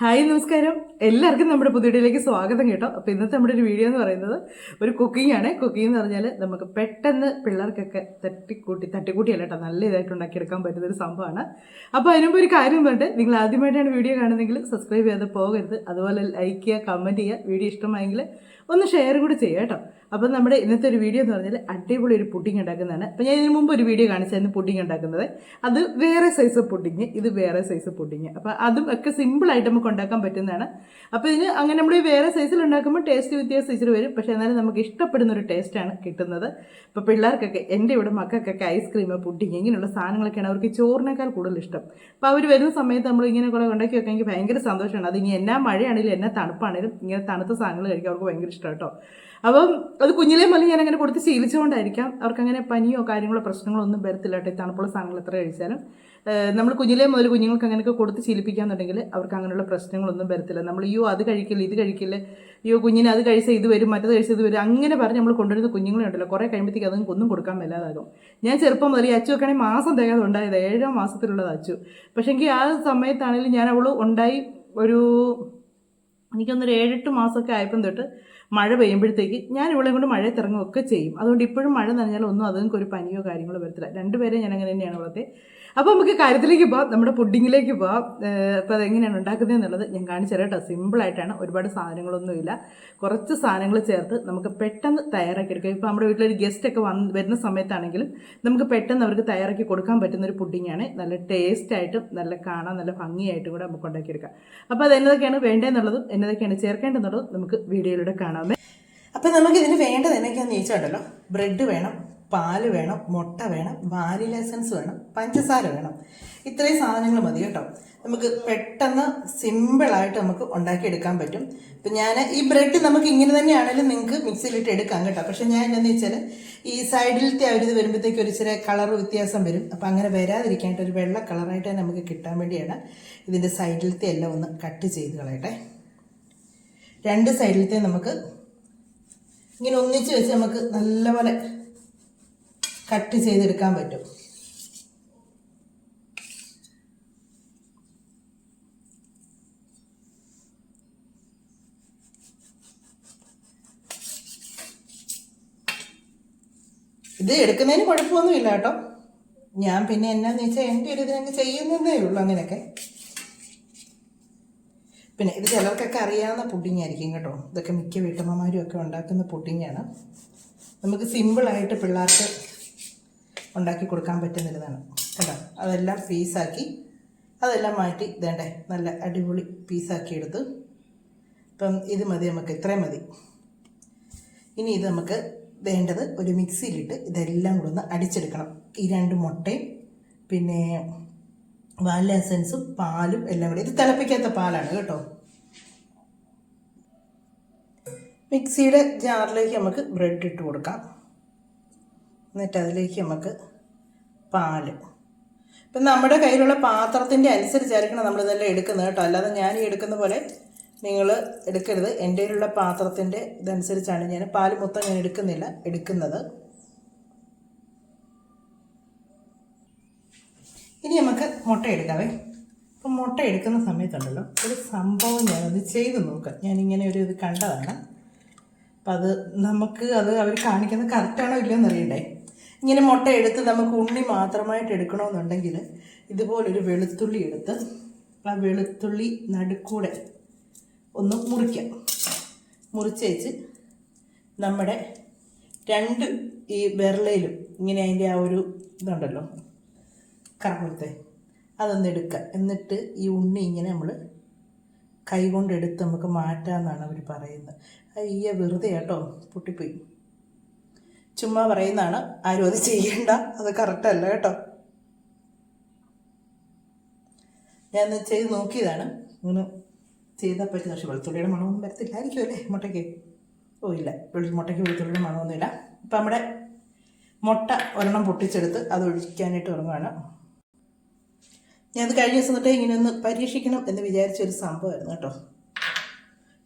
Hi നമസ്കാരം. എല്ലാവർക്കും നമ്മുടെ പുതിയ വീഡിയോയിലേക്ക് സ്വാഗതം കേട്ടോ. അപ്പോൾ ഇന്നത്തെ നമ്മുടെ ഒരു വീഡിയോ എന്ന് പറയുന്നത് ഒരു കുക്കിംഗ് ആണ്. കുക്കിംഗ് എന്ന് പറഞ്ഞാൽ നമുക്ക് പെട്ടെന്ന് പിള്ളേർക്കൊക്കെ തട്ടിക്കൂട്ടി തട്ടിക്കൂട്ടിയല്ല കേട്ടോ നല്ല ഇതായിട്ട് ഉണ്ടാക്കിയെടുക്കാൻ പറ്റുന്ന ഒരു സംഭവമാണ്. അപ്പോൾ അതിനുമ്പോൾ ഒരു കാര്യം പറഞ്ഞിട്ട് നിങ്ങൾ ആദ്യമായിട്ടാണ് വീഡിയോ കാണുന്നതെങ്കിൽ സബ്സ്ക്രൈബ് ചെയ്യാതെ പോകരുത്. അതുപോലെ ലൈക്ക് ചെയ്യുക കമന്റ് ചെയ്യുക. വീഡിയോ ഇഷ്ടമായെങ്കിൽ ഒന്ന് ഷെയർ കൂടി ചെയ്യുക കേട്ടോ. അപ്പോൾ നമ്മുടെ ഇന്നത്തെ ഒരു വീഡിയോ എന്ന് പറഞ്ഞാൽ അടിപൊളി ഒരു പുഡിംഗ് ഉണ്ടാക്കുന്നതാണ്. അപ്പോൾ ഞാൻ ഇതിന് മുമ്പ് ഒരു വീഡിയോ കാണിച്ചായിരുന്നു പുഡിംഗ് ഉണ്ടാക്കുന്നത്. അത് വേറെ സൈസ് പുഡിംഗ് ഇത് വേറെ സൈസ് പുഡിംഗ് അപ്പോൾ അതും ഒക്കെ സിമ്പിളായിട്ട് നമുക്ക് ഉണ്ടാക്കാൻ പറ്റുന്നതാണ്. അപ്പോൾ ഇതിന് അങ്ങനെ നമ്മൾ വേറെ സൈസിൽ ഉണ്ടാക്കുമ്പോൾ ടേസ്റ്റ് വ്യത്യാസം ഇച്ചിരി വരും. പക്ഷേ എന്നാലും നമുക്ക് ഇഷ്ടപ്പെടുന്ന ഒരു ടേസ്റ്റാണ് കിട്ടുന്നത്. ഇപ്പോൾ പിള്ളേർക്കൊക്കെ എന്റെ ഇവിടെ മക്കൾക്കൊക്കെ ഐസ്ക്രീം പുഡിംഗ് ഇങ്ങനെയുള്ള സാധനങ്ങളൊക്കെയാണ് അവർക്ക് ചോറിനേക്കാൾ കൂടുതൽ ഇഷ്ടം. അപ്പോൾ അവർ വരുന്ന സമയത്ത് നമ്മൾ ഇങ്ങനെ കുറെ ഉണ്ടാക്കി വെക്കാൻ എനിക്ക് ഭയങ്കര സന്തോഷമാണ്. അത് ഇനി എന്നാ മഴയാണെങ്കിലും എന്നാ തണുപ്പാണെങ്കിലും ഇങ്ങനെ തണുത്ത സാധനങ്ങൾ കഴിക്കാൻ അവർക്ക് ഭയങ്കര ഇഷ്ടം കേട്ടോ അപ്പം അത് കുഞ്ഞിലേ മുതൽ ഞാൻ അങ്ങനെ കൊടുത്ത് ശീലിച്ചുകൊണ്ടായിരിക്കാം അവർക്ക് അങ്ങനെ പനിയോ കാര്യങ്ങളോ പ്രശ്നങ്ങളോ ഒന്നും വരത്തില്ല കേട്ടോ ഈ തണുപ്പുള്ള സാധനങ്ങൾ എത്ര കഴിച്ചാലും. നമ്മൾ കുഞ്ഞിലേ മുതൽ കുഞ്ഞുങ്ങൾക്ക് അങ്ങനെയൊക്കെ കൊടുത്ത് ശീലിപ്പിക്കാന്നുണ്ടെങ്കിൽ അവർക്ക് അങ്ങനെയുള്ള പ്രശ്നങ്ങളൊന്നും വരത്തില്ല. നമ്മൾ അയ്യോ അത് കഴിക്കില്ല ഇത് കഴിക്കില്ല. അയ്യോ കുഞ്ഞിനെ അത് കഴിച്ച ഇത് വരും മറ്റത് കഴിച്ച ഇത് വരും. അങ്ങനെ പറഞ്ഞ് നമ്മൾ കൊണ്ടുവരുന്ന കുഞ്ഞുങ്ങളെ ഉണ്ടല്ലോ. കുറേ കഴിയുമ്പോഴത്തേക്ക് അതൊന്നും ഒന്നും കൊടുക്കാൻ മേലാതാകും. ഞാൻ ചെറുപ്പം മുതൽ ഈ അച്ചു വെക്കണമെങ്കിൽ മാസം തികയാതെ ഉണ്ടായത് ഏഴാം മാസത്തിലുള്ളത് അച്ചു. പക്ഷെ എനിക്ക് ആ സമയത്താണെങ്കിലും ഞാൻ അവൾ ഉണ്ടായി ഒരു എനിക്കൊന്നൊരു ഏഴെട്ട് മാസമൊക്കെ ആയപ്പം തൊട്ട് മഴ പെയ്യുമ്പോഴത്തേക്ക് ഞാൻ ഇവളെ കൊണ്ട് മഴ തിറങ്ങുകയൊക്കെ ചെയ്യും. അതുകൊണ്ട് ഇപ്പോഴും മഴ നനഞ്ഞാൽ ഒന്നും അതുങ്ങൾക്ക് ഒരു പനിയോ കാര്യങ്ങളോ വരത്തില്ല. രണ്ടുപേരെ ഞാൻ അങ്ങനെ തന്നെയാണ് വളർത്തെ അപ്പോൾ നമുക്ക് കാര്യത്തിലേക്ക് പോവാം. നമ്മുടെ പുഡിങ്ങിലേക്ക് പോവാം. അപ്പോൾ അതെങ്ങനെയാണ് ഉണ്ടാക്കുന്നത് എന്നുള്ളത് ഞാൻ കാണിച്ചു തരാം കേട്ടോ. സിമ്പിളായിട്ടാണ് ഒരുപാട് സാധനങ്ങളൊന്നുമില്ല. കുറച്ച് സാധനങ്ങൾ ചേർത്ത് നമുക്ക് പെട്ടെന്ന് തയ്യാറാക്കി എടുക്കാം. ഇപ്പോൾ നമ്മുടെ വീട്ടിലൊരു ഗസ്റ്റ് ഒക്കെ വന്ന് വരുന്ന സമയത്താണെങ്കിലും നമുക്ക് പെട്ടെന്ന് അവർക്ക് തയ്യാറാക്കി കൊടുക്കാൻ പറ്റുന്ന ഒരു പുഡിങ്ങാണ് നല്ല ടേസ്റ്റായിട്ടും നല്ല കാണാൻ നല്ല ഭംഗിയായിട്ടും കൂടെ നമുക്ക് ഉണ്ടാക്കിയെടുക്കാം. അപ്പോൾ അത് എന്നതൊക്കെയാണ് വേണ്ടതെന്നുള്ളതും എന്നതൊക്കെയാണ് ചേർക്കേണ്ടതെന്നുള്ളതും നമുക്ക് വീഡിയോയിലൂടെ കാണാമേ അപ്പോൾ നമുക്ക് ഇതിന് വേണ്ടത് എന്നൊക്കെയാണെന്ന് ചോദിച്ചാൽ ബ്രെഡ് വേണം പാൽ വേണം മുട്ട വേണം വാനില എസൻസ് വേണം പഞ്ചസാര വേണം. ഇത്രയും സാധനങ്ങൾ മതി കേട്ടോ. നമുക്ക് പെട്ടെന്ന് സിമ്പിളായിട്ട് നമുക്ക് ഉണ്ടാക്കിയെടുക്കാൻ പറ്റും. ഇപ്പം ഞാൻ ഈ ബ്രെഡ് നമുക്ക് ഇങ്ങനെ തന്നെയാണെങ്കിലും നിങ്ങൾക്ക് മിക്സിയിലിട്ട് എടുക്കാം കേട്ടോ. പക്ഷേ ഞാൻ എന്താണെന്ന് വെച്ചാൽ ഈ സൈഡിലത്തെ അവരിത് വരുമ്പോഴത്തേക്ക് ഒരു ചെറിയ കളർ വ്യത്യാസം വരും. അപ്പം അങ്ങനെ വരാതിരിക്കാനായിട്ട് ഒരു വെള്ള കളറായിട്ട് തന്നെ നമുക്ക് കിട്ടാൻ വേണ്ടിയാണ് ഇതിന്റെ സൈഡിലത്തെ എല്ലാം ഒന്ന് കട്ട് ചെയ്ത് കളയട്ടെ. രണ്ട് സൈഡിലത്തെ നമുക്ക് ഇങ്ങനെ ഒന്നിച്ച് വെച്ച് നമുക്ക് നല്ലപോലെ കട്ട് ചെയ്തെടുക്കാൻ പറ്റും. ഇത് എടുക്കുന്നതിന് കുഴപ്പമൊന്നുമില്ല കേട്ടോ. ഞാൻ പിന്നെ എന്നാന്ന് വെച്ചാൽ എന്റെ ഒരു ഇതിനങ്ങ് ചെയ്യുന്നതേ ഉള്ളൂ അങ്ങനെയൊക്കെ. പിന്നെ ഇത് ചിലർക്കൊക്കെ അറിയാവുന്ന പുഡിംഗ് ആയിരിക്കും കേട്ടോ. ഇതൊക്കെ മിക്ക വീട്ടമ്മമാരും ഒക്കെ ഉണ്ടാക്കുന്ന പുഡിങ്ങാണ്. നമുക്ക് സിമ്പിളായിട്ട് പിള്ളേർക്ക് ഉണ്ടാക്കി കൊടുക്കാൻ പറ്റുന്നതാണ് കേട്ടോ അതെല്ലാം പീസാക്കി അതെല്ലാം മാറ്റി ഇതേണ്ടേ നല്ല അടിപൊളി പീസാക്കി എടുത്ത് ഇപ്പം ഇത് മതി നമുക്ക് ഇത്രയും മതി. ഇനി ഇത് നമുക്ക് വേണ്ടത് ഒരു മിക്സിയിലിട്ട് ഇതെല്ലാം കൂടെ ഒന്ന് അടിച്ചെടുക്കണം. ഈ രണ്ട് മുട്ടയും പിന്നെ വാനില എസൻസും പാലും എല്ലാം കൂടി. ഇത് തിളപ്പിക്കാത്ത പാലാണ് കേട്ടോ. മിക്സിയുടെ ജാറിലേക്ക് നമുക്ക് ബ്രെഡ് ഇട്ട് കൊടുക്കാം. എന്നിട്ട് അതിലേക്ക് നമുക്ക് പാൽ ഇപ്പം നമ്മുടെ കയ്യിലുള്ള പാത്രത്തിന്റെ അനുസരിച്ചായിരിക്കണം നമ്മളിതെല്ലാം എടുക്കുന്നത് കേട്ടോ. അല്ലാതെ ഞാൻ ഈ എടുക്കുന്ന പോലെ നിങ്ങൾ എടുക്കരുത്. എന്റെ കയ്യിലുള്ള പാത്രത്തിന്റെ ഇതനുസരിച്ചാണ് ഞാൻ പാൽ മൊത്തം ഞാൻ എടുക്കുന്നില്ല എടുക്കുന്നത്. ഇനി നമുക്ക് മുട്ട എടുക്കാവേ. അപ്പം മുട്ട എടുക്കുന്ന സമയത്തുണ്ടല്ലോ ഒരു സംഭവം ഞാനത് ചെയ്ത് നോക്കാം. ഞാനിങ്ങനെ ഒരു ഇത് കണ്ടതാണ്. അപ്പം അത് നമുക്ക് അത് അവർ കാണിക്കുന്നത് കറക്റ്റാണോ ഇല്ലയോ എന്നറിയണ്ടേ ഇങ്ങനെ മുട്ട എടുത്ത് നമുക്ക് ഉണ്ണി മാത്രമായിട്ട് എടുക്കണമെന്നുണ്ടെങ്കിൽ ഇതുപോലൊരു വെളുത്തുള്ളി എടുത്ത് ആ വെളുത്തുള്ളി നടുക്കൂടെ ഒന്ന് മുറിക്കാം. മുറിച്ചേച്ച് നമ്മുടെ രണ്ട് ഈ വിരലയിലും ഇങ്ങനെ അതിന്റെ ആ ഒരു ഇതുണ്ടല്ലോ കറപ്പുറത്തെ അതൊന്ന് എടുക്കുക. എന്നിട്ട് ഈ ഉണ്ണി ഇങ്ങനെ നമ്മൾ കൈകൊണ്ടെടുത്ത് നമുക്ക് മാറ്റാമെന്നാണ് അവർ പറയുന്നത്. അയ്യ വെറുതെ കേട്ടോ പൊട്ടിപ്പോയി. ചുമ്മാ പറയുന്നതാണ്. ആരും അത് ചെയ്യണ്ട. അത് കറക്റ്റല്ല കേട്ടോ. ഞാൻ ചെയ്ത് നോക്കിയതാണ്. ഇങ്ങനെ ചെയ്താൽ പറ്റും പക്ഷേ വെളുത്തുള്ളിയുടെ മണമൊന്നും വരത്തില്ലായിരിക്കും അല്ലേ മുട്ടയ്ക്ക്? ഓ ഇല്ല. മുട്ടയ്ക്ക് വെളുത്തുള്ളിയുടെ മണമൊന്നുമില്ല. ഇപ്പം നമ്മുടെ മുട്ട ഒരെണ്ണം പൊട്ടിച്ചെടുത്ത് അത് ഒഴിക്കാനായിട്ട് തുടങ്ങുകയാണ് ഞാനത് കഴിഞ്ഞ ദിവസം തൊട്ടേ ഇങ്ങനെ ഒന്ന് പരീക്ഷിക്കണം എന്ന് വിചാരിച്ചൊരു സംഭവമായിരുന്നു കേട്ടോ.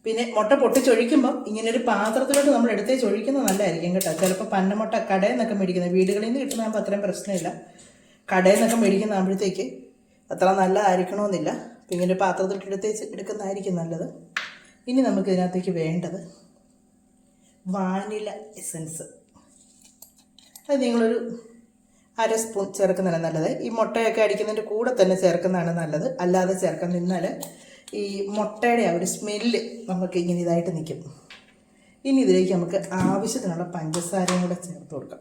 പിന്നെ മുട്ട പൊട്ടിച്ചൊഴിക്കുമ്പം ഇങ്ങനെ ഒരു പാത്രത്തിലോട്ട് നമ്മൾ എടുത്തേച്ച് ഒഴിക്കുന്നത് നല്ലതായിരിക്കും കേട്ടോ. ചിലപ്പോൾ പന്നമുട്ട കടയിൽ നിന്നൊക്കെ മേടിക്കുന്നത് വീടുകളിൽ നിന്ന് കിട്ടുന്നതാകുമ്പോൾ അത്രയും പ്രശ്നമില്ല. കടയിൽ നിന്നൊക്കെ മേടിക്കുന്നതാകുമ്പോഴത്തേക്ക് അത്ര നല്ലതായിരിക്കണമെന്നില്ല അപ്പം ഇങ്ങനെ ഒരു പാത്രത്തിലെടുത്ത് എടുക്കുന്നതായിരിക്കും നല്ലത്. ഇനി നമുക്ക് ഇതിനകത്തേക്ക് വേണ്ടത് വാനില എസൻസ്. അത് നിങ്ങളൊരു അര സ്പൂൺ ചേർക്കുന്നതാണ് നല്ലത്. ഈ മുട്ടയൊക്കെ അടിക്കുന്നതിന്റെ കൂടെ തന്നെ ചേർക്കുന്നതാണ് നല്ലത്. അല്ലാതെ ചേർക്കാൻ നിന്നാൽ ഈ മുട്ടയുടെ ആ ഒരു സ്മെല്ല് നമുക്ക് ഇങ്ങനെ ഇതായിട്ട് നിൽക്കും. ഇനി ഇതിലേക്ക് നമുക്ക് ആവശ്യത്തിനുള്ള പഞ്ചസാരയും കൂടെ ചേർത്ത് കൊടുക്കാം.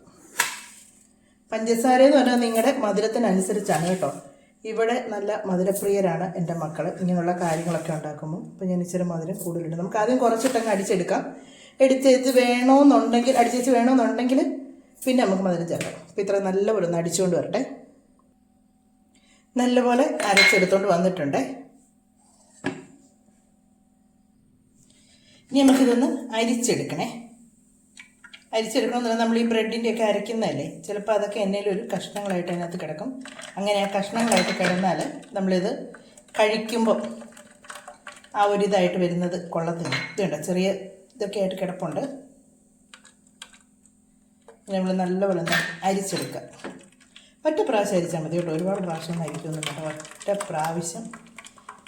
പഞ്ചസാര എന്ന് പറഞ്ഞാൽ നിങ്ങളുടെ മധുരത്തിനനുസരിച്ചാണ് കേട്ടോ. ഇവിടെ നല്ല മധുരപ്രിയരാണ് എന്റെ മക്കൾ ഇങ്ങനെയുള്ള കാര്യങ്ങളൊക്കെ ഉണ്ടാക്കുമ്പോൾ അപ്പോൾ ഞാൻ ഇച്ചിരി മധുരം കൂടുതലുണ്ട്. നമുക്ക് ആദ്യം കുറച്ചിട്ടങ്ങ് അടിച്ചെടുക്കാം. എടുത്തേച്ച് വേണമെന്നുണ്ടെങ്കിൽ അടിച്ചേച്ച് വേണമെന്നുണ്ടെങ്കിൽ പിന്നെ നമുക്ക് മധുരം ചേർക്കാം. അപ്പോൾ ഇത്ര നല്ലപോലെ ഒന്ന് അടിച്ചുകൊണ്ട് വരട്ടെ. നല്ലപോലെ അരച്ചെടുത്തോണ്ട് വന്നിട്ടുണ്ടേ. ഇനി നമുക്കിതൊന്ന് അരിച്ചെടുക്കണേ. അരിച്ചെടുക്കണമെന്നുണ്ടെങ്കിൽ നമ്മൾ ഈ ബ്രെഡിന്റെ ഒക്കെ അരയ്ക്കുന്നതല്ലേ? ചിലപ്പോൾ അതൊക്കെ എന്തെങ്കിലും ഒരു കഷ്ണങ്ങളായിട്ട് അതിനകത്ത് കിടക്കും. അങ്ങനെ ആ കഷ്ണങ്ങളായിട്ട് കിടന്നാൽ നമ്മളിത് കഴിക്കുമ്പോൾ ആ ഒരു ഇതായിട്ട് വരുന്നത് കൊള്ളത്തില്ല. ഇതുണ്ട് ചെറിയ ഇതൊക്കെ ആയിട്ട് കിടപ്പുണ്ട്. നമ്മൾ നല്ലപോലെ ഒന്ന് അരിച്ചെടുക്കുക. ഒറ്റ പ്രാവശ്യം അരിച്ചാൽ മതി കേട്ടോ. ഒരുപാട് പ്രാവശ്യം അരിക്കൊന്നും ഒറ്റ പ്രാവശ്യം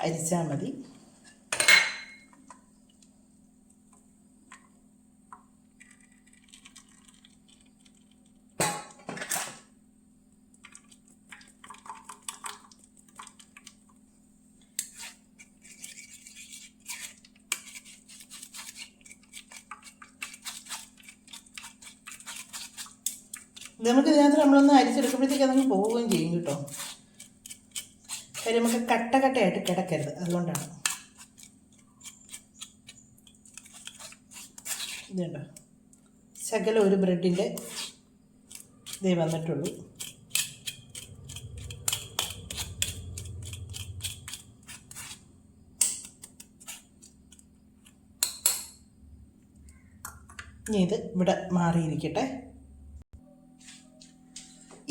അരിച്ചാൽ മതി. നമുക്ക് ഇതിനകത്ത് നമ്മളൊന്ന് അരിച്ചെടുക്കുമ്പോഴത്തേക്ക് അതങ്ങ് പോവുകയും ചെയ്യും കേട്ടോ. കാര്യം നമുക്ക് കട്ട കട്ടയായിട്ട് കിടക്കരുത് അതുകൊണ്ടാണ്. ഇതുണ്ടോ ശകലം ഒരു ബ്രെഡിന്റെ ഇതേ വന്നിട്ടുള്ളൂ. ഇനി ഇത് ഇവിടെ മാറിയിരിക്കട്ടെ.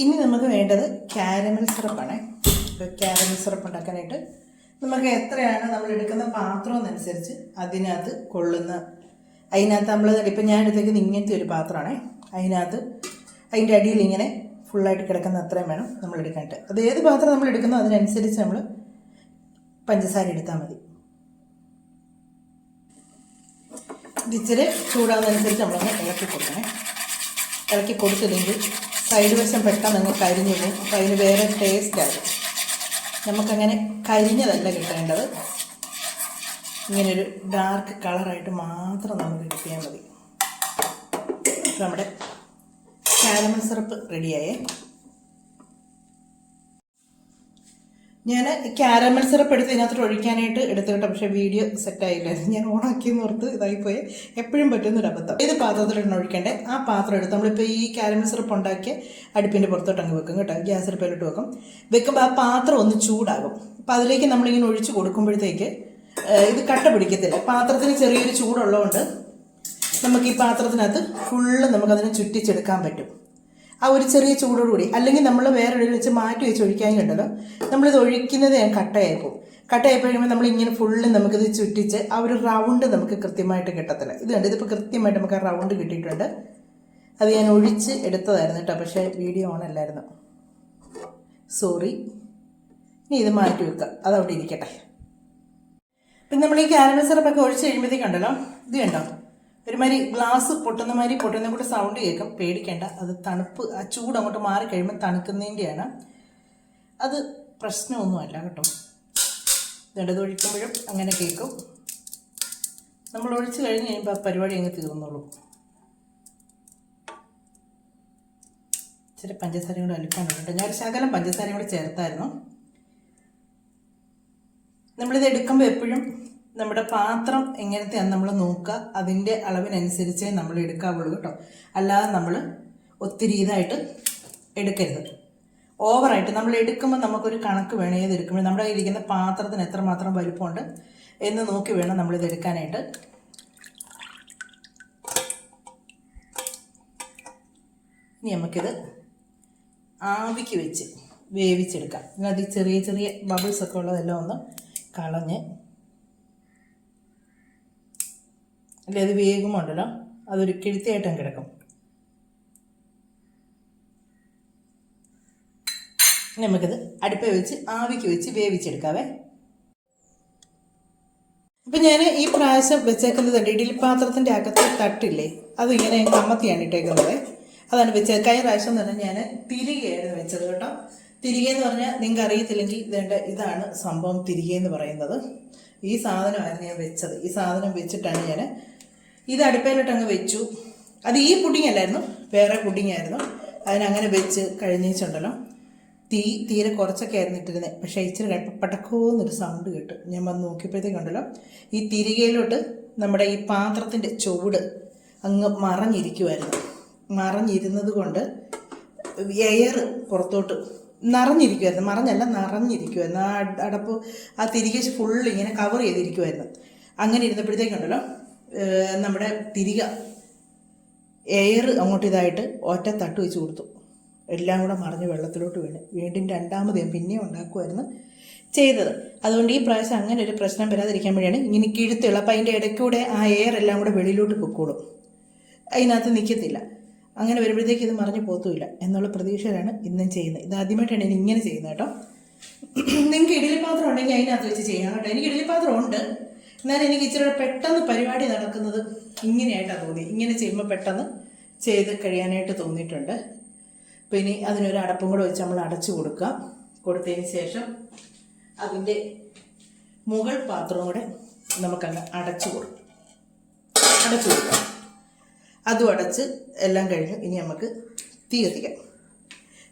ഇനി നമുക്ക് വേണ്ടത് കാരമൽ സിറപ്പാണ് കാരമൽ സിറപ്പ് ഉണ്ടാക്കാനായിട്ട് നമുക്ക് എത്രയാണ് നമ്മൾ എടുക്കുന്ന പാത്രം എന്നനുസരിച്ച് അതിനകത്ത് കൊള്ളുന്ന അതിനകത്ത് നമ്മൾ ഇപ്പം ഞാൻ എടുത്തേക്കുന്നത് ഇങ്ങനത്തെ ഒരു പാത്രമാണ്. അതിനകത്ത് അതിന്റെ അടിയിൽ ഇങ്ങനെ ഫുള്ളായിട്ട് കിടക്കുന്ന അത്രയും വേണം നമ്മൾ എടുക്കാനായിട്ട്. അത് ഏത് പാത്രം നമ്മൾ എടുക്കുന്നോ അതിനനുസരിച്ച് നമ്മൾ പഞ്ചസാര എടുത്താൽ മതി. ഇച്ചിരി ചൂടാകുന്നതനുസരിച്ച് നമ്മളൊന്ന് ഇളക്കി കൊടുക്കണേ. ഇളക്കി കൊടുത്തില്ലെങ്കിൽ സൈഡ് വശം പെട്ടെന്ന് അങ്ങ് കരിഞ്ഞു പോകും. അപ്പം അതിന് വേറെ ടേസ്റ്റ് ആകും നമുക്കങ്ങനെ കരിഞ്ഞതല്ല കിട്ടേണ്ടത്. ഇങ്ങനൊരു ഡാർക്ക് കളറായിട്ട് മാത്രം നമുക്ക് കിട്ടിയാൽ മതി. നമ്മുടെ കാരമൽ സിറപ്പ് റെഡിയായേ ഞാൻ ക്യാരമൽ സിറപ്പ് എടുത്ത് ഇതിനകത്തോട്ട് ഒഴിക്കാനായിട്ട് എടുത്തിട്ട് പക്ഷേ വീഡിയോ സെറ്റായില്ല ഞാൻ ഓണാക്കിയെന്ന് ഓർത്ത് ഇതായിപ്പോയി. എപ്പോഴും പറ്റുന്ന പറ്റുന്നൊരു അബദ്ധം. ഏത് പാത്രത്തിലാണ് ഒഴിക്കേണ്ടത് ആ പാത്രം എടുത്ത് നമ്മളിപ്പോൾ ഈ ക്യാരമൽ സിറപ്പ് ഉണ്ടാക്കി അടുപ്പിന്റെ പുറത്തോട്ട് അങ്ങ് വെക്കും കേട്ടോ. ഗ്യാസ് അടുപ്പിലോട്ട് വെക്കും. വെക്കുമ്പോൾ ആ പാത്രം ഒന്ന് ചൂടാകും. അപ്പോൾ അതിലേക്ക് നമ്മളിങ്ങനെ ഒഴിച്ച് കൊടുക്കുമ്പോഴത്തേക്ക് ഇത് കട്ട പിടിക്കത്തില്ല. പാത്രത്തിന് ചെറിയൊരു ചൂടുള്ളതുകൊണ്ട് നമുക്ക് ഈ പാത്രത്തിനകത്ത് ഫുള്ള് നമുക്കതിനെ ചുറ്റിച്ചെടുക്കാൻ പറ്റും. ആ ഒരു ചെറിയ ചൂടോടുകൂടി അല്ലെങ്കിൽ നമ്മൾ വേറെ എവിടെയും വെച്ച് മാറ്റി വെച്ച് ഒഴിക്കാൻ കണ്ടത് നമ്മളിത് ഒഴിക്കുന്നത് ഞാൻ കട്ടയായി പോകും. കട്ടയായി കഴിയുമ്പോൾ നമ്മൾ ഇങ്ങനെ ഫുള്ള് നമുക്കിത് ചുറ്റിച്ച് ആ ഒരു റൗണ്ട് നമുക്ക് കൃത്യമായിട്ട് കിട്ടത്തില്ല. ഇത് കണ്ട് ഇതിപ്പോൾ കൃത്യമായിട്ട് നമുക്ക് ആ റൗണ്ട് കിട്ടിയിട്ടുണ്ട്. അത് ഞാൻ ഒഴിച്ച് എടുത്തതായിരുന്നു കേട്ടോ പക്ഷേ വീഡിയോ ഓൺ അല്ലായിരുന്നു. സോറി ഇനി ഇത് മാറ്റി വെക്കുക അതവിടെ ഇരിക്കട്ടെ. പിന്നെ നമ്മൾ ഈ കാരമൽ ഒഴിച്ച് കഴിയുമ്പോഴത്തേക്കുണ്ടല്ലോ ഇത് കണ്ടോ? ഒരുമാതിരി ഗ്ലാസ് പൊട്ടുന്ന മാതിരി പൊട്ടുന്ന കൂടെ സൗണ്ട് കേൾക്കും. പേടിക്കേണ്ട. അത് തണുപ്പ് ആ ചൂട് അങ്ങോട്ട് മാറി കഴിയുമ്പോൾ തണുക്കുന്നതിന്റെയാണ് അത് പ്രശ്നമൊന്നുമല്ല കേട്ടോ. ഇടതൊഴിക്കുമ്പോഴും അങ്ങനെ കേൾക്കും. നമ്മൾ ഒഴിച്ചു കഴിഞ്ഞ് കഴിയുമ്പോൾ ആ പരിപാടി അങ്ങ് തീർന്നോളൂ. ഇച്ചിരി പഞ്ചസാരയും കൂടെ അലിക്കാനുണ്ട് ഞാൻ ശകലം പഞ്ചസാരയും കൂടെ ചേർത്തായിരുന്നു. നമ്മളിത് എടുക്കുമ്പോൾ എപ്പോഴും നമ്മുടെ പാത്രം എങ്ങനത്തെയാണ് നമ്മൾ നോക്കുക അതിന്റെ അളവിനനുസരിച്ചേ നമ്മൾ എടുക്കാവുള്ളൂ കേട്ടോ. അല്ലാതെ നമ്മൾ ഒത്തിരി ഇതായിട്ട് എടുക്കരുത്. ഓവറായിട്ട് നമ്മൾ എടുക്കുമ്പോൾ നമുക്കൊരു കണക്ക് വേണം ഏത് എടുക്കുമ്പോൾ. നമ്മുടെ കയ്യിലിരിക്കുന്ന പാത്രത്തിന് എത്രമാത്രം വലിപ്പമുണ്ട് എന്ന് നോക്കി വേണം നമ്മൾ ഇത് എടുക്കാനായിട്ട്. ഇനി നമുക്കിത് ആവിക്ക് വെച്ച് വേവിച്ചെടുക്കാം. അതിനകത്ത് ചെറിയ ചെറിയ ബബിൾസ് ഒക്കെ ഉള്ളതെല്ലാം ഒന്ന് കളഞ്ഞ് അല്ലെ അത് വേഗമുണ്ടല്ലോ. അതൊരു കിഴുത്തിയായിട്ടും കിടക്കും. നമുക്കത് അടുപ്പ വെച്ച് ആവിക്ക് വെച്ച് വേവിച്ചെടുക്കാവേ. അപ്പം ഞാൻ ഈ പ്രാവശ്യം വെച്ചേക്കുന്നത് ഇഡലി പാത്രത്തിന്റെ അകത്ത് തട്ടില്ലേ? അതിങ്ങനെ കമ്മത്തിയാണ് ഇട്ടേക്കുന്നത്. അതാണ് വെച്ച കഴിഞ്ഞ പ്രാവശ്യം എന്ന് പറഞ്ഞാൽ ഞാൻ തിരികെയായിരുന്നു വെച്ചത് കേട്ടോ. തിരികെ എന്ന് പറഞ്ഞാൽ നിങ്ങൾക്ക് അറിയത്തില്ലെങ്കിൽ ഇതേണ്ട ഇതാണ് സംഭവം തിരികെ എന്ന് പറയുന്നത്. ഈ സാധനമായിരുന്നു ഞാൻ വെച്ചത്. ഈ സാധനം വെച്ചിട്ടാണ് ഞാൻ ഇത് അടുപ്പയിലോട്ട് അങ്ങ് വെച്ചു. അത് ഈ പുഡിംഗ് അല്ലായിരുന്നു വേറെ പുഡിംഗ് ആയിരുന്നു അതിനങ്ങനെ വെച്ച് കഴിഞ്ഞിട്ടുണ്ടല്ലോ തീ തീരെ കുറച്ചൊക്കെ ആയിരുന്നു ഇട്ടിരുന്നത് പക്ഷേ ഇച്ചിരി പടക്കോന്നൊരു സൗണ്ട് കേട്ടു ഞാൻ വന്ന് നോക്കിയപ്പോഴത്തേക്കുണ്ടല്ലോ. ഈ തിരികയിലോട്ട് നമ്മുടെ ഈ പാത്രത്തിന്റെ ചുവട് അങ്ങ് മറഞ്ഞിരിക്കുമായിരുന്നു മറഞ്ഞിരുന്നത് കൊണ്ട് എയർ പുറത്തോട്ട് നിറഞ്ഞിരിക്കുമായിരുന്നു മറഞ്ഞല്ല നിറഞ്ഞിരിക്കുമായിരുന്നു ആ അടപ്പ് ആ തിരികെ ഫുൾ ഇങ്ങനെ കവർ ചെയ്തിരിക്കുമായിരുന്നു അങ്ങനെ ഇരുന്നപ്പോഴത്തേക്കുണ്ടല്ലോ നമ്മുടെ തിരിക എയർ അങ്ങോട്ട് ഇതായിട്ട് ഒറ്റ തട്ട് വെച്ച് കൊടുത്തു. എല്ലാം കൂടെ മറിഞ്ഞ് വെള്ളത്തിലോട്ട് വീണ്. വീണ്ടും രണ്ടാമത് ഞാൻ പിന്നെയും ഉണ്ടാക്കുമായിരുന്നു ചെയ്തത്. അതുകൊണ്ട് ഈ പ്രാവശ്യം അങ്ങനെ ഒരു പ്രശ്നം വരാതിരിക്കാൻ വേണ്ടിയാണ് ഇങ്ങനെ കിഴുത്തുള്ള അപ്പം അതിന്റെ ഇടയ്ക്കൂടെ ആ എയർ എല്ലാം കൂടെ വെളിയിലോട്ട് പൊക്കോളും. അതിനകത്ത് നിൽക്കത്തില്ല അങ്ങനെ വരുമ്പോഴത്തേക്ക് ഇത് മറിഞ്ഞ് പോത്തുമില്ല എന്നുള്ള പ്രതീക്ഷയിലാണ് ഇന്നും ചെയ്യുന്നത്. ഇത് ആദ്യമായിട്ടാണ് ഞാൻ ഇങ്ങനെ ചെയ്യുന്നത് കേട്ടോ. നിങ്ങൾക്ക് ഇഡലി പാത്രം ഉണ്ടെങ്കിൽ അതിനകത്ത് വെച്ച് ചെയ്യാം കേട്ടോ. എനിക്ക് ഇഡലി പാത്രം ഉണ്ട്. എന്നാലും എനിക്ക് ഇച്ചിരി പെട്ടെന്ന് പരിപാടി നടക്കുന്നത് ഇങ്ങനെയായിട്ടാണ് തോന്നി. ഇങ്ങനെ ചെയ്യുമ്പോൾ പെട്ടെന്ന് ചെയ്ത് കഴിയാനായിട്ട് തോന്നിയിട്ടുണ്ട്. അപ്പോൾ ഇനി അതിനൊരു അടപ്പും കൂടെ വെച്ച് നമ്മൾ അടച്ചു കൊടുക്കാം. കൊടുത്തതിന് ശേഷം അതിന്റെ മുകൾ പാത്രവും കൂടെ നമുക്കങ്ങ് അടച്ചു കൊടുക്കും അടച്ചു കൊടുക്കാം. അതും അടച്ച് എല്ലാം കഴിഞ്ഞു ഇനി നമുക്ക് തീ കത്തിക്കാം.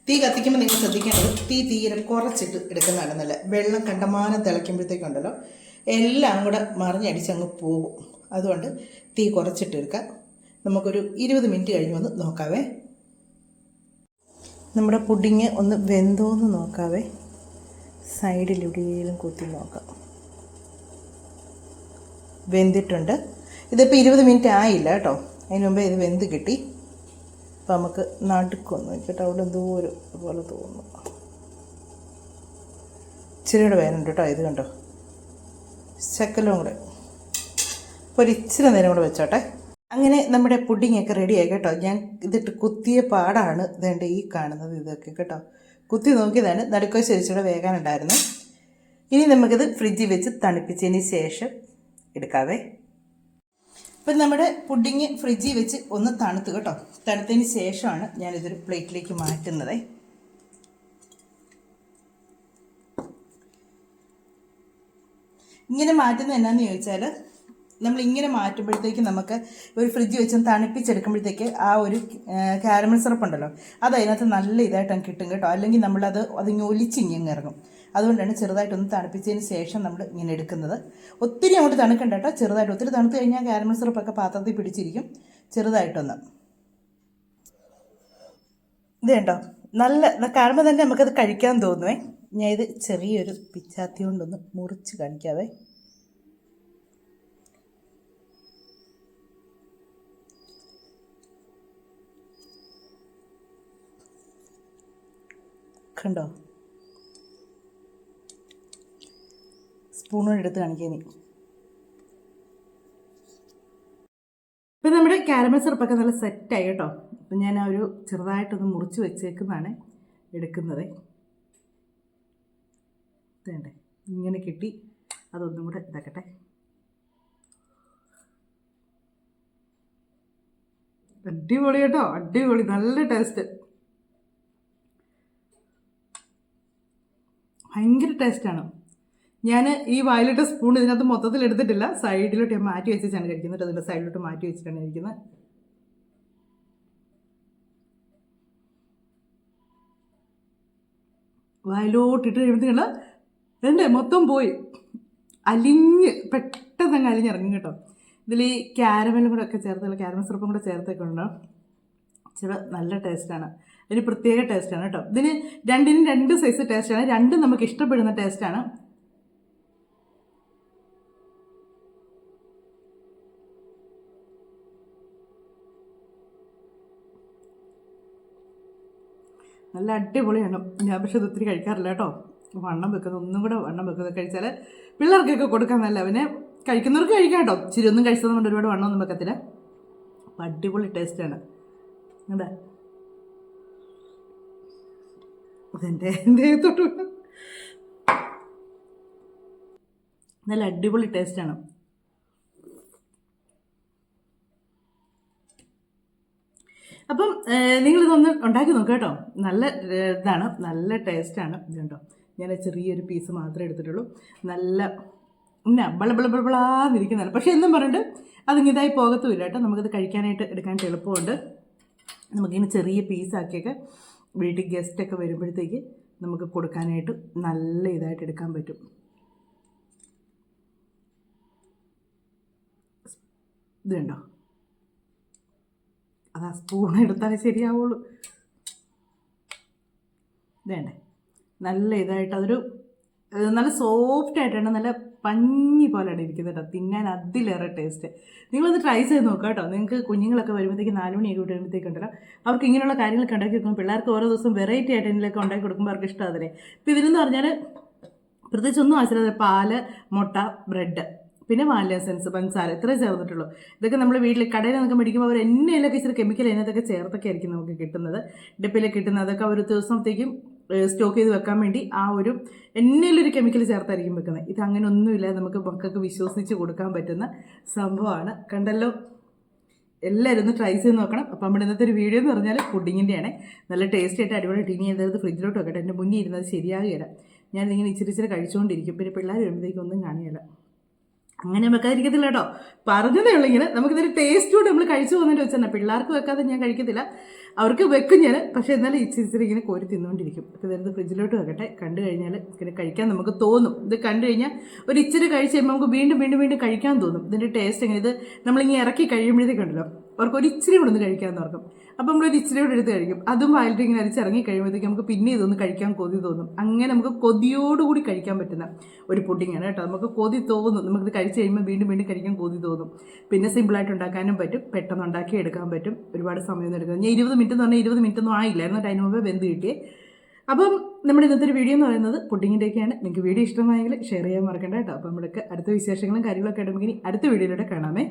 തീ കത്തിക്കുമ്പോൾ നിങ്ങൾ ശ്രദ്ധിക്കേണ്ടത് തീ തീരെ കുറച്ചിട്ട് എടുക്കുന്നതാണ് നല്ല വെള്ളം കണ്ടമാനം തിളയ്ക്കുമ്പോഴത്തേക്കുണ്ടല്ലോ. എല്ലാം കൂടെ മറിഞ്ഞടിച്ച് അങ്ങ് പോകും. അതുകൊണ്ട് തീ കുറച്ചിട്ട് എടുക്കാം നമുക്കൊരു ഇരുപത് മിനിറ്റ് കഴിഞ്ഞ് വന്ന് നോക്കാവേ. നമ്മുടെ പുഡിങ് ഒന്ന് വെന്തോന്ന് നോക്കാവേ. സൈഡിലെവിടെയെങ്കിലും കുത്തി നോക്കാം. വെന്തിട്ടുണ്ട്. ഇതിപ്പോൾ ഇരുപത് മിനിറ്റ് ആയില്ല കേട്ടോ. അതിന് മുമ്പേ ഇത് വെന്ത് കിട്ടി. അപ്പോൾ നമുക്ക് നടുക്കൊന്ന് കേട്ടോ അവിടെ ദൂരം പോലെ തോന്നുന്നു. ഇച്ചിരി കൂടെ വേനുണ്ട് കേട്ടോ ഇത് കണ്ടോ? ശക്കലും കൂടെ. അപ്പോൾ ഒരു ഇച്ചിരി നേരം കൂടെ വെച്ചോട്ടെ. അങ്ങനെ നമ്മുടെ പുഡിംഗ് ഒക്കെ റെഡിയായി കേട്ടോ. ഞാൻ ഇതിട്ട് കുത്തിയ പാടാണ് ഇതേണ്ട ഈ കാണുന്നത് ഇതൊക്കെ കേട്ടോ. കുത്തി നോക്കിയതാണ്. നടുക്കോ ശരിച്ചൂടെ വേകാനുണ്ടായിരുന്നു. ഇനി നമുക്കിത് ഫ്രിഡ്ജിൽ വെച്ച് തണുപ്പിച്ചതിന് ശേഷം എടുക്കാവേ. ഇപ്പം നമ്മുടെ പുഡിങ് ഫ്രിഡ്ജിൽ വെച്ച് ഒന്ന് തണുത്ത് കേട്ടോ. തണുത്തതിന് ശേഷമാണ് ഞാനിതൊരു പ്ലേറ്റിലേക്ക് മാറ്റുന്നത്. ഇങ്ങനെ മാറ്റുന്നത് എന്നാന്ന് ചോദിച്ചാൽ നമ്മൾ ഇങ്ങനെ മാറ്റുമ്പോഴത്തേക്ക് നമുക്ക് ഒരു ഫ്രിഡ്ജ് വെച്ച് തണുപ്പിച്ചെടുക്കുമ്പോഴത്തേക്ക് ആ ഒരു കാരമൽ സിറപ്പ് ഉണ്ടല്ലോ അത് അതിനകത്ത് നല്ല ഇതായിട്ട് കിട്ടും കേട്ടോ. അല്ലെങ്കിൽ നമ്മളത് അതിങ്ങ് ഒലിച്ച് ഇങ്ങനെ ഇറങ്ങും. അതുകൊണ്ടാണ് ചെറുതായിട്ടൊന്ന് തണുപ്പിച്ചതിന് ശേഷം നമ്മൾ ഇങ്ങനെ എടുക്കുന്നത്. ഒത്തിരി അങ്ങോട്ട് തണുക്കണ്ട കേട്ടോ. ചെറുതായിട്ട് ഒത്തിരി തണുത്ത് കഴിഞ്ഞാൽ കാരമൽ സിറപ്പൊക്കെ പാത്രത്തിൽ പിടിച്ചിരിക്കും. ചെറുതായിട്ടൊന്ന്. ഇത് കേട്ടോ നല്ല കാണുമ്പോൾ തന്നെ നമുക്കത് കഴിക്കാൻ തോന്നുവേ. ഞാൻ ഇത് ചെറിയൊരു പിച്ചാത്തി കൊണ്ടൊന്ന് മുറിച്ച് കാണിക്കാവേ. കണ്ടോ? സ്പൂണോട് എടുത്ത് കാണിക്കാൻ ഇപ്പം നമ്മുടെ കാരമൽ സിറപ്പൊക്കെ നല്ല സെറ്റായി കേട്ടോ. അപ്പം ഞാൻ ആ ഒരു ചെറുതായിട്ടൊന്ന് മുറിച്ച് വെച്ചേക്കുന്നതാണ് എടുക്കുന്നത്. വേണ്ടേ? ഇങ്ങനെ കിട്ടി അതൊന്നും കൂടെ ഇതാക്കട്ടെ. അടിപൊളി കേട്ടോ അടിപൊളി നല്ല ടേസ്റ്റ് ഭയങ്കര ടേസ്റ്റാണ് ഞാൻ ഈ വായിലിട്ട സ്പൂൺ ഇതിനകത്ത് മൊത്തത്തിൽ എടുത്തിട്ടില്ല. സൈഡിലോട്ട് ഞാൻ മാറ്റി വെച്ചിട്ടാണ് കഴിക്കുന്നത്. അതിന്റെ സൈഡിലോട്ട് മാറ്റി വെച്ചിട്ടാണ് കഴിക്കുന്നത്. വായിലോട്ടിട്ട് കഴിയുമ്പോഴത്തേക്കുള്ള വേണ്ടേ മൊത്തം പോയി. അലിഞ്ഞ് പെട്ടെന്ന് അങ്ങ് അലിഞ്ഞിറങ്ങും കേട്ടോ. ഇതിൽ ഈ ക്യാരമലും കൂടെ ഒക്കെ ചേർത്തുള്ള ക്യാരമൽ സിറപ്പും കൂടെ ചേർത്തൊക്കെ ഉണ്ടോ? ഇച്ചിരി നല്ല ടേസ്റ്റാണ് ഇതിന് പ്രത്യേക ടേസ്റ്റാണ് കേട്ടോ. ഇതിന് രണ്ടിനും രണ്ട് സൈസ് ടേസ്റ്റാണ് രണ്ടും നമുക്ക് ഇഷ്ടപ്പെടുന്ന ടേസ്റ്റാണ് നല്ല അടിപൊളിയാണ്. ഞാൻ പക്ഷെ ഇത് ഒത്തിരി കഴിക്കാറില്ല കേട്ടോ. വണ്ണം വെക്കുന്നത് ഒന്നും കൂടെ വണ്ണം വെക്കുന്നത് കഴിച്ചാൽ പിള്ളേർക്കൊക്കെ കൊടുക്കാൻ നല്ല അവനെ കഴിക്കുന്നവർക്ക് കഴിക്കാം കേട്ടോ. ഇച്ചിരി ഒന്നും കഴിച്ചത് കൊണ്ട് ഒരുപാട് വണ്ണമൊന്നും വെക്കത്തില്ല. അടിപൊളി ടേസ്റ്റാണ് അതെ അതെന്റെ ദേഹത്തോട്ട് നല്ല അടിപൊളി ടേസ്റ്റാണ് അപ്പം നിങ്ങളിതൊന്ന് ഉണ്ടാക്കി നോക്കാം കേട്ടോ. നല്ല ഇതാണ്. നല്ല ടേസ്റ്റാണ് ഇതുണ്ടോ ഞാൻ ചെറിയൊരു പീസ് മാത്രമേ എടുത്തിട്ടുള്ളൂ. നല്ല ഇന്ന ബള ബള ബള ബളാന്നിരിക്കുന്നതാണ് പക്ഷേ എന്നും പറഞ്ഞിട്ട് അതിങ്ങനെ ഇതായി പോകത്തുമില്ല കേട്ടോ. നമുക്കത് കഴിക്കാനായിട്ട് എടുക്കാനായിട്ട് എളുപ്പമുണ്ട്. നമുക്കിങ്ങനെ ചെറിയ പീസാക്കിയൊക്കെ വീട്ടിൽ ഗസ്റ്റൊക്കെ വരുമ്പോഴത്തേക്ക് നമുക്ക് കൊടുക്കാനായിട്ട് നല്ല ഇതായിട്ട് എടുക്കാൻ പറ്റും. ഇത് അതാ സ്പൂൺ എടുത്താലേ ശരിയാവുള്ളൂ. വേണ്ടേ നല്ല ഇതായിട്ട് അതൊരു നല്ല സോഫ്റ്റ് ആയിട്ടാണ് നല്ല പഞ്ഞി പോലെയാണ് ഇരിക്കുന്നത് കേട്ടോ. തിന്നാൻ അതിലേറെ ടേസ്റ്റ് നിങ്ങളത് ട്രൈ ചെയ്ത് നോക്കുക കേട്ടോ. നിങ്ങൾക്ക് കുഞ്ഞുങ്ങളൊക്കെ വരുമ്പോഴത്തേക്ക് നാല് മണിയൊക്കെ വിടുമ്പോഴത്തേക്ക് ഉണ്ടല്ലോ. അവർക്ക് ഇങ്ങനെയുള്ള കാര്യങ്ങളൊക്കെ ഉണ്ടാക്കി കൊടുക്കും പിള്ളേർക്ക് ഓരോ ദിവസം വെറൈറ്റി ആയിട്ട് എന്തെങ്കിലുമൊക്കെ ഉണ്ടാക്കി കൊടുക്കുമ്പോൾ അവർക്ക് ഇഷ്ടം അതിനെ ഇപ്പോൾ ഇതിനെന്ന് പറഞ്ഞാൽ പ്രത്യേകിച്ച് ഒന്നും ആവശ്യമില്ല പാൽ മുട്ട ബ്രെഡ് പിന്നെ വാനില എസൻസ് പഞ്ചസാര ഇത്രയും ചേർന്നിട്ടുള്ളൂ. ഇതൊക്കെ നമ്മൾ വീട്ടിൽ കടയിൽ നിന്നൊക്കെ മേടിക്കുമ്പോൾ അവർ എണ്ണയിലൊക്കെ ഇച്ചിരി കെമിക്കൽ അതിനകത്തൊക്കെ ചേർത്തൊക്കെ ആയിരിക്കും നമുക്ക് കിട്ടുന്നത്. ഡിപ്പിലൊക്കെ കിട്ടുന്നത്. അതൊക്കെ ഒരു ദിവസത്തേക്കും സ്റ്റോക്ക് ചെയ്ത് വെക്കാൻ വേണ്ടി ആ ഒരു എണ്ണയിലൊരു കെമിക്കൽ ചേർത്തായിരിക്കും വെക്കുന്നത്. ഇത് അങ്ങനെ ഒന്നുമില്ല നമുക്ക് മക്കൾക്ക് വിശ്വസിച്ച് കൊടുക്കാൻ പറ്റുന്ന സംഭവമാണ്. കണ്ടല്ലോ? എല്ലാവരും ഒന്ന് ട്രൈ ചെയ്ത് നോക്കണം. അപ്പം നമ്മുടെ ഇന്നത്തെ ഒരു വീഡിയോ എന്ന് പറഞ്ഞാൽ പുഡിങ്ങിന്റെയാണ് നല്ല ടേസ്റ്റ് ആയിട്ട് അടിപൊളി ടീനി ചെയ്തത് ഫ്രിഡ്ജിലോട്ട് വെക്കട്ടെ. എന്റെ മുന്നിൽ ഇരുന്നത് ശരിയാകുകയില്ല. ഞാനിതിങ്ങനെ ഇച്ചിരി ഇച്ചിരി കഴിച്ചുകൊണ്ടിരിക്കും. പിന്നെ പിള്ളേർ വരുമ്പോഴത്തേക്കും ഒന്നും കാണുകയില്ല അങ്ങനെ വെക്കാതിരിക്കത്തില്ല കേട്ടോ. പറഞ്ഞതേ ഉള്ളൂ ഇങ്ങനെ. നമുക്കിതൊരു ടേസ്റ്റ് കൂടെ നമ്മൾ കഴിച്ചു പോകുന്നതിന്റെ വെച്ചാൽ പിള്ളേർക്ക് വെക്കാതെ ഞാൻ കഴിക്കത്തില്ല. അവർക്ക് വെക്കും ഞാൻ പക്ഷേ എന്നാലും ഇച്ചിരി ഇച്ചിരി ഇങ്ങനെ കോരി തിന്നുകൊണ്ടിരിക്കും. അപ്പോൾ വരുന്നത് ഫ്രിഡ്ജിലോട്ട് വെക്കട്ടെ. കണ്ടു കഴിഞ്ഞാൽ ഇങ്ങനെ കഴിക്കാൻ നമുക്ക് തോന്നും. ഇത് കണ്ടു കഴിഞ്ഞാൽ ഒരു ഇച്ചിരി കഴിച്ച് കഴിയുമ്പോൾ നമുക്ക് വീണ്ടും വീണ്ടും വീണ്ടും കഴിക്കാൻ തോന്നും. ഇതിന്റെ ടേസ്റ്റ് എങ്ങനെ? ഇത് നമ്മളിങ്ങനെ ഇറക്കി കഴിയുമ്പോഴത്തേക്കുണ്ടല്ലോ അവർക്ക് ഒരു ഇച്ചിരി കൂടെ ഒന്ന് കഴിക്കാമെന്ന് ഓർക്കും. നമ്മൾ ഒരു ഇച്ചിരി കൂടെ എടുത്ത് കഴിക്കും. അതും വായിലിട്ട് ഇങ്ങനെ അരിച്ചിറങ്ങി കഴിയുമ്പോഴത്തേക്ക് നമുക്ക് പിന്നെ ഇതൊന്ന് കഴിക്കാൻ കൊതി തോന്നും. അങ്ങനെ നമുക്ക് കൊതിയോടുകൂടി കഴിക്കാൻ പറ്റുന്ന ഒരു പുഡിങ്ങാണ് കേട്ടോ. നമുക്ക് കൊതി തോന്നും. നമുക്കിത് കഴിച്ച് കഴിയുമ്പോൾ വീണ്ടും വീണ്ടും കഴിക്കാൻ കൊതി തോന്നും. പിന്നെ സിമ്പിളായിട്ട് ഉണ്ടാക്കാനും പറ്റും. പെട്ടെന്ന് ഉണ്ടാക്കി എടുക്കാൻ പറ്റും. ഒരുപാട് സമയമൊന്നും എടുക്കുന്നത് ഞാൻ ഇരുപത് മിനിറ്റ് എന്ന് പറഞ്ഞാൽ ഇരുപത് മിനിറ്റ് ഒന്നും ആയില്ലായിരുന്നു അതിന് മുമ്പേ വെന്ത് കിട്ടിയേ. അപ്പം നമ്മുടെ ഇന്നത്തെ ഒരു വീഡിയോ എന്ന് പറയുന്നത് പുഡിങ്ങിന്റെയൊക്കെയാണ് നിങ്ങൾക്ക് വീഡിയോ ഇഷ്ടമായെങ്കിൽ ഷെയർ ചെയ്യാൻ മറക്കണ്ട കേട്ടോ. അപ്പോൾ നമ്മൾക്ക് അടുത്ത വിശേഷങ്ങളും കാര്യങ്ങളൊക്കെ ഉണ്ടെങ്കിൽ അടുത്ത വീഡിയോയിലൂടെ കാണാമേ.